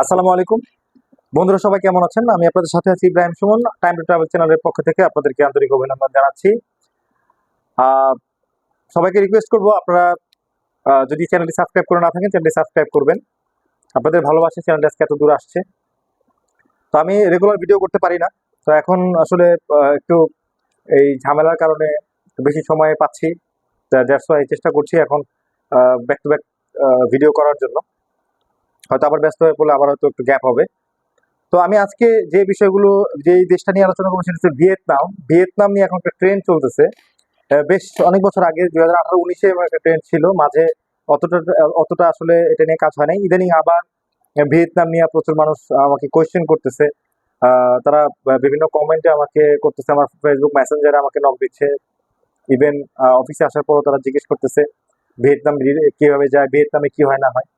আসসালামু আলাইকুম। বন্ধুরা, সবাই কেমন আছেন? আমি আপনাদের সাথে আছি Ibrahim Suman time to travel চ্যানেলের পক্ষ থেকে আপনাদেরকে আন্তরিক অভিনন্দন জানাচ্ছি। সবাইকে রিকোয়েস্ট করব, আপনারা যদি চ্যানেলটি সাবস্ক্রাইব করে না থাকেন, চ্যানেলটি সাবস্ক্রাইব করবেন। আপনাদের ভালোবাসে চ্যানেলটি আজকে এত দূর আসছে। তো আমি রেগুলার ভিডিও করতে পারি না। তো এখন আসলে একটু এই ঝামেলার কারণে বেশি সময় পাচ্ছি। দ্যাটস ওয়াই চেষ্টা করছি এখন ব্যাক টু ব্যাক ভিডিও করার জন্য। হয়তো আবার ব্যস্ত হয়ে পড়লে আবার হয়তো একটু গ্যাপ হবে। তো আমি আজকে যে বিষয়গুলো, যে দেশটা নিয়ে আলোচনা করব সেটা হচ্ছে ভিয়েতনাম। ভিয়েতনাম নিয়ে এখন একটা ট্রেন চলতেছে। বেশ অনেক বছর আগে, দুই হাজার আঠারো, উনিশে একটা ট্রেন ছিল। মাঝে অতটা অতটা আসলে এটা নিয়ে কাজ হয় নাই ইদানিং আবার ভিয়েতনাম নিয়ে প্রচুর মানুষ আমাকে কোয়েশ্চেন করতেছে। তারা বিভিন্ন কমেন্টে আমাকে করতেছে। আমার ফেসবুক মেসেঞ্জারে আমাকে নক দিচ্ছে। ইভেন অফিসে আসার পরও তারা জিজ্ঞেস করতেছে, ভিয়েতনাম কীভাবে যায়? ভিয়েতনামে কি হয় না হয়?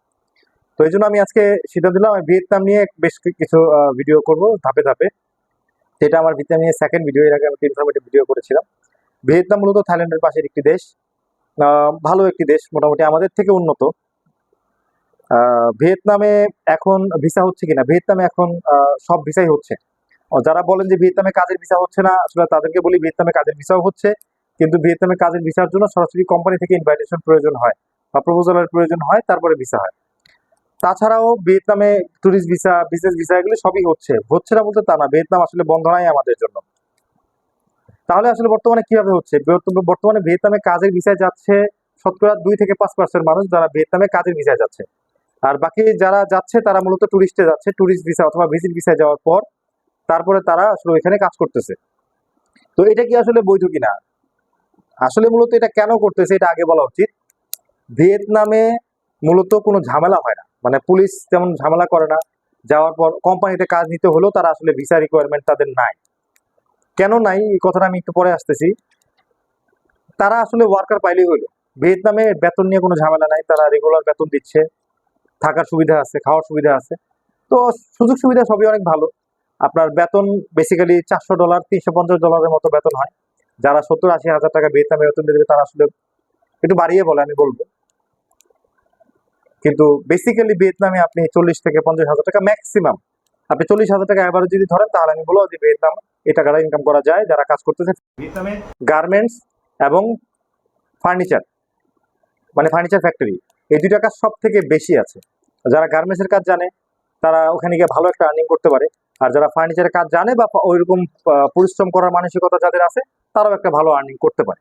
তো এই জন্য আমি আজকে সিদ্ধান্ত নিলাম, আমি ভিয়েতনাম নিয়ে বেশ কিছু ভিডিও করব, ধাপে ধাপে। যেটা আমার ভিয়েতনাম নিয়ে সেকেন্ড ভিডিও এর আগে আমি ইনফরমেটিভ ভিডিও করেছিলাম। ভিয়েতনাম মূলত থাইল্যান্ডের পাশের একটি দেশ। ভালো একটি দেশ, মোটামুটি আমাদের থেকে উন্নত। ভিয়েতনামে এখন ভিসা হচ্ছে কিনা? ভিয়েতনামে এখন সব ভিসাই হচ্ছে। যারা বলেন যে ভিয়েতনামে কাজের ভিসা হচ্ছে না, আসলে তাদেরকে বলি ভিয়েতনামে কাজের ভিসাও হচ্ছে, কিন্তু ভিয়েতনামে কাজের ভিসার জন্য সরাসরি কোম্পানি থেকে ইনভাইটেশন প্রয়োজন হয় বা প্রপোজালের প্রয়োজন হয়, তারপরে ভিসা হয়। তাছাড়াও ভিয়েতনামে ট্যুরিস্ট ভিসা বিজনেস ভিসা এগুলো সবই হচ্ছে। হচ্ছে না বলতে তা না, ভিয়েতনাম আসলে বন্ধ নাই আমাদের জন্য। তাহলে আসলে বর্তমানে কীভাবে হচ্ছে? বর্তমানে- ভিয়েতনামে কাজের ভিসায় যাচ্ছে শতকরা দুই থেকে পাঁচ পার্সেন্ট মানুষ যারা ভিয়েতনামে কাজের ভিসায় যাচ্ছে। আর বাকি যারা যাচ্ছে, তারা মূলত ট্যুরিস্টে যাচ্ছে ট্যুরিস্ট ভিসা অথবা ভিজিট ভিসায় যাওয়ার পর তারপরে তারা আসলে এখানে কাজ করতেছে। তো এটা কি আসলে বৈধ কিনা? আসলে মূলত এটা কেন করতেছে, এটা আগে বলা উচিত। ভিয়েতনামে মূলত কোনো ঝামেলা হয় না। মানে পুলিশ তেমন ঝামেলা করে না। যাওয়ার পর কোম্পানিতে কাজ নিতে হলেও তারা আসলে ভিসা রিকোয়ারমেন্ট তাদের নাই। কেন নাই? এই কথাটা আমি একটু পরে আসতেছি। তারা আসলে ওয়ার্কার পাইলেই হলো ভিয়েতনামে বেতন নিয়ে কোনো ঝামেলা নাই। তারা রেগুলার বেতন দিচ্ছে। থাকার সুবিধা আছে, খাওয়ার সুবিধা আছে। তো সুযোগ সুবিধা সবই অনেক ভালো। আপনার বেতন বেসিক্যালি চারশো ডলার তিনশো পঞ্চাশ ডলারের মতো বেতন হয়। যারা সত্তর আশি হাজার টাকা ভিয়েতনামে বেতন দেবে, তারা আসলে একটু বাড়িয়ে বলে, আমি বলব। কিন্তু বেসিক্যালি ভিয়েতনামে আপনি চল্লিশ থেকে পঞ্চাশ হাজার টাকা ম্যাক্সিমাম আপনি চল্লিশ হাজার টাকা এবার যদি ধরেন, তাহলে আমি বলব যে ভিয়েতনাম, এই টাকাটা ইনকাম করা যায় যারা কাজ করতেছে ভিয়েতনামে গার্মেন্টস এবং ফার্নিচার মানে ফার্নিচার ফ্যাক্টরি এই দুইটা কাজ সব থেকে বেশি আছে। যারা গার্মেন্টসের কাজ জানে, তারা ওখানে গিয়ে ভালো একটা আর্নিং করতে পারে। আর যারা ফার্নিচারের কাজ জানে বা ওইরকম পরিশ্রম করার মানসিকতা যাদের আছে, তারাও একটা ভালো আর্নিং করতে পারে।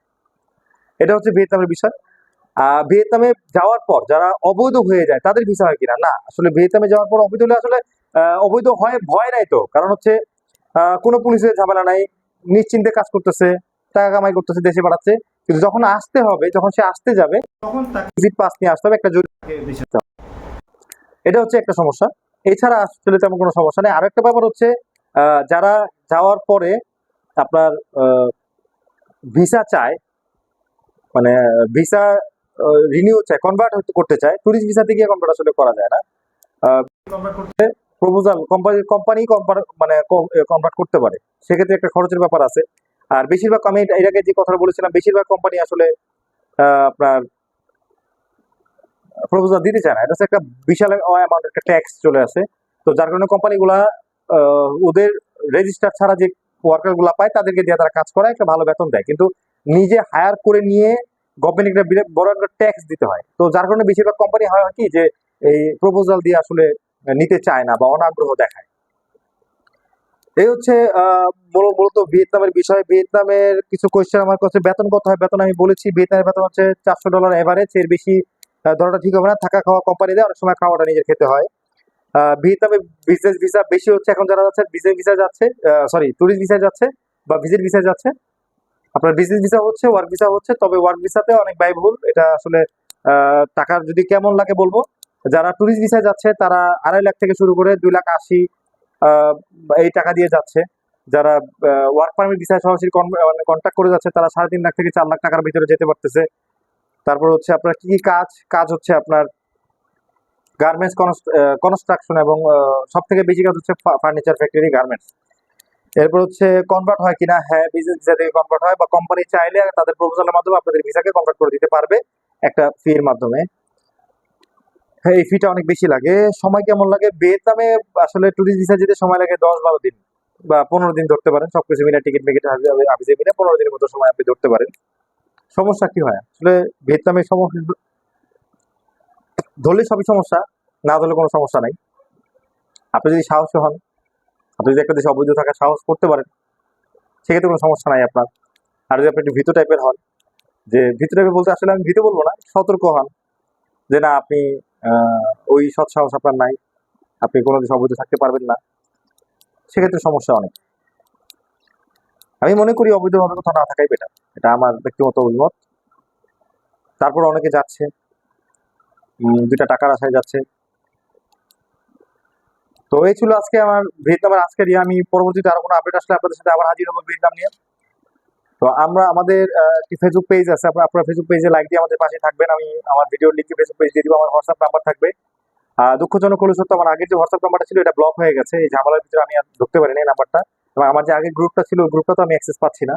এটা হচ্ছে ভিয়েতনামের বিষয়। ভিয়েতনামে যাওয়ার পর যারা অবৈধ হয়ে যায়, তাদের ভিসা হয় কিনা? না, আসলে ভিয়েতনামে যাওয়ার পর অবৈধ হলে আসলে অবৈধ হয়, ভয় নাই তো। কারণ হচ্ছে কোনো পুলিশের ঝামেলা নাই, নিশ্চিন্তে কাজ করতেছে, টাকা কামাই করতেছে, দেশে বাড়াচ্ছে কিন্তু যখন আসতে হবে, যখন সে আসতে যাবে, তখন ভিজিট পাস নিয়ে আসতে হবে, একটা। এটা হচ্ছে একটা সমস্যা। এছাড়া আসলে তেমন কোনো সমস্যা নেই। আরও একটা ব্যাপার হচ্ছে যারা যাওয়ার পরে আপনার ভিসা চায় মানে ভিসা রিনিউ চায় কনভার্ট করতে চায়। টুরিস্ট ভিসাতে গিয়ে কনভার্ট আসলে করা যায় না। কনভার্ট করতে প্রপোজাল কোম্পানি কোম্পানি মানে কনভার্ট করতে পারে। সেক্ষেত্রে একটা খরচের ব্যাপার আছে। আর বেশিরভাগ আমি এর আগে যে কথাটা বলেছিলাম, বেশিরভাগ কোম্পানি আসলে আপনার প্রপোজাল দিতে চায় না। এটা একটা বিশাল অ্যামাউন্ট একটা ট্যাক্স চলে আসে। তো যার কারণে কোম্পানিগুলা ওদের রেজিস্টার ছাড়া যে ওয়ার্কারগুলা পায়, তাদেরকে দিয়ে তারা কাজ করায়, একটা ভালো বেতন দেয়। কিন্তু নিজে হায়ার করে নিয়ে গভর্নমেন্ট একটা বড় একটা ট্যাক্স দিতে হয়। তো যার কারণে বেশিরভাগ কোম্পানি হয় কি যে, এই প্রপোজাল দিয়ে আসলে নিতে চায় না বা অনাগ্রহ দেখায়। এই হচ্ছে মূলত ভিয়েতনামের বিষয়। ভিয়েতনামের কিছু কোয়েশ্চেন আমার কাছে বেতন কত হয়? বেতন আমি বলেছি, ভিয়েতনামের বেতন হচ্ছে চারশো ডলার এভারেজ এর বেশি ধরাটা ঠিক হবে না। থাকা খাওয়া কোম্পানি দেয় অনেক সময় খাওয়াটা নিজের খেতে হয়। ভিয়েতনামে বিজনেস ভিসা বেশি হচ্ছে। এখন যারা যাচ্ছে বিজনেস ভিসা যাচ্ছে সরি টুরিস্ট ভিসা যাচ্ছে বা ভিজিট ভিসা যাচ্ছে আপনার বিজনেস ভিসা হচ্ছে ওয়ার্ক ভিসা হচ্ছে, তবে ওয়ার্ক ভিসাতে অনেক ব্যয়বহুল। এটা আসলে টাকার যদি কেমন লাগে বলব। যারা টুরিস্ট ভিসায় যাচ্ছে, তারা আড়াই লাখ থেকে শুরু করে দুই লাখ আশি এই টাকা দিয়ে যাচ্ছে। যারা ওয়ার্ক পারমিট ভিসায় সরাসরি মানে কন্ট্যাক্ট করে যাচ্ছে, তারা সাড়ে তিন লাখ থেকে চার লাখ টাকার ভিতরে যেতে পারতেছে। তারপর হচ্ছে আপনার কি কাজ কাজ হচ্ছে আপনার গার্মেন্টস কনস্ট্রাকশন এবং সব থেকে বেশি কাজ হচ্ছে ফার্নিচার ফ্যাক্টরি গার্মেন্টস এরপর হচ্ছে কনভার্ট হয় কিনা? হ্যাঁ বিজনেস ভিসা থেকে কনভার্ট হয় বা কোম্পানি চাইলে তাদের প্রপোজালের মাধ্যমে আপনাদের ভিসাকে কনভার্ট করে দিতে পারবে একটা ফির মাধ্যমে। হ্যাঁ এই ফিটা অনেক বেশি লাগে। সময় কেমন লাগে? ভিয়েতনামে আসলে ট্যুরিস্ট ভিসা যেতে সময় লাগে দশ বারো দিন বা পনেরো দিন ধরতে পারেন। সবকিছু মিলে টিকিট মিকিট হাবিজে মিলে পনেরো দিনের মতো সময় আপনি ধরতে পারেন। সমস্যা কি হয়? আসলে ভিয়েতনামের সমস্যা ধরলে সবই সমস্যা, না ধরলে কোনো সমস্যা নাই। আপনি যদি সাহসী হন আপনি যদি একটা দেশে অবৈধ থাকার সাহস করতে পারেন, সেক্ষেত্রে কোনো সমস্যা নাই আপনার। আর যদি আপনি একটু ভীত টাইপের হন, যে ভীত টাইপের বলতে আসলে আমি ভীত বলব না, সতর্ক হন, যে না, আপনি ওই সৎ সাহস আপনার নাই, আপনি কোনো দেশে অবৈধ থাকতে পারবেন না, সেক্ষেত্রে সমস্যা অনেক। আমি মনে করি অবৈধভাবে কোথাও না থাকাই বেটার এটা আমার ব্যক্তিগত অভিমত। তারপর অনেকে যাচ্ছে দুইটা টাকার আশায় যাচ্ছে তো এই ছিল আজকে আমার ভিয়েতনামের আজকের ইয়ে আমি পরবর্তীতে আরও কোনো আপডেট আসলে আপনাদের সাথে আবার হাজির হব ভিয়েতনাম নিয়ে। তো আমরা আমাদের ফেসবুক পেজ আছে। আপনারা ফেসবুক পেজে লাইক দিয়ে আমাদের পাশে থাকবেন। আমি আমার ভিডিও লিঙ্কে ফেসবুক পেজ দিয়ে দিব। আমার হোয়াটসঅ্যাপ নাম্বার থাকবে। দুঃখজনক হলো সত্য, আমার আগের যে হোয়াটসঅ্যাপ নাম্বারটা ছিল, এটা ব্লক হয়ে গেছে। এই ঝামেলার ভিতরে আমি আর ঢুকতে পারিনি নাম্বারটা এবং আমার যে আগের গ্রুপটা ছিল, ওই গ্রুপটা তো আমি অ্যাক্সেস পাচ্ছি না।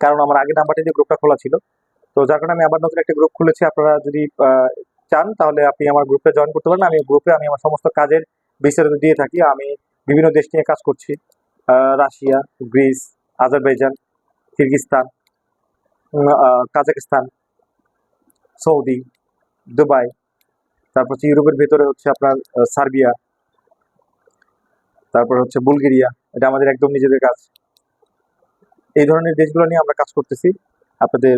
কারণ আমার আগের নাম্বারটা দিয়ে গ্রুপটা খোলা ছিল। তো যার কারণে আমি আবার নতুন একটা গ্রুপ খুলেছি। আপনারা যদি চান, তাহলে আপনি আমার গ্রুপে জয়েন করতে পারেন। আমি গ্রুপে আমি আমার সমস্ত কাজের বিস্তারিত দিয়ে থাকি। আমি বিভিন্ন দেশ নিয়ে কাজ করছি। Russia, Greece, Azerbaijan Kyrgyzstan Kazakhstan Saudi, Dubai, তারপর হচ্ছে ইউরোপের ভেতরে হচ্ছে আপনার সার্বিয়া, তারপর হচ্ছে বুলগেরিয়া। এটা আমাদের একদম নিজেদের কাজ। এই ধরনের দেশগুলো নিয়ে আমরা কাজ করতেছি। আপনাদের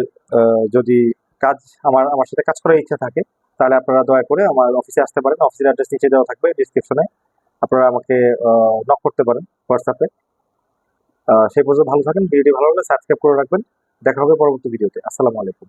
যদি কাজ, আমার আমার সাথে কাজ করার ইচ্ছা থাকে তাহলে আপনারা দয়া করে আমার অফিসে আসতে পারেন। অফিসের অ্যাড্রেস নিচে দেওয়া থাকবে ডিসক্রিপশনে আপনারা আমাকে নক করতে পারেন হোয়াটসঅ্যাপে সেই পর্যন্ত ভালো থাকেন। ভিডিওটি ভালো লাগলে সাবস্ক্রাইব করে রাখবেন। দেখা হবে পরবর্তী ভিডিওতে। আসসালামু আলাইকুম।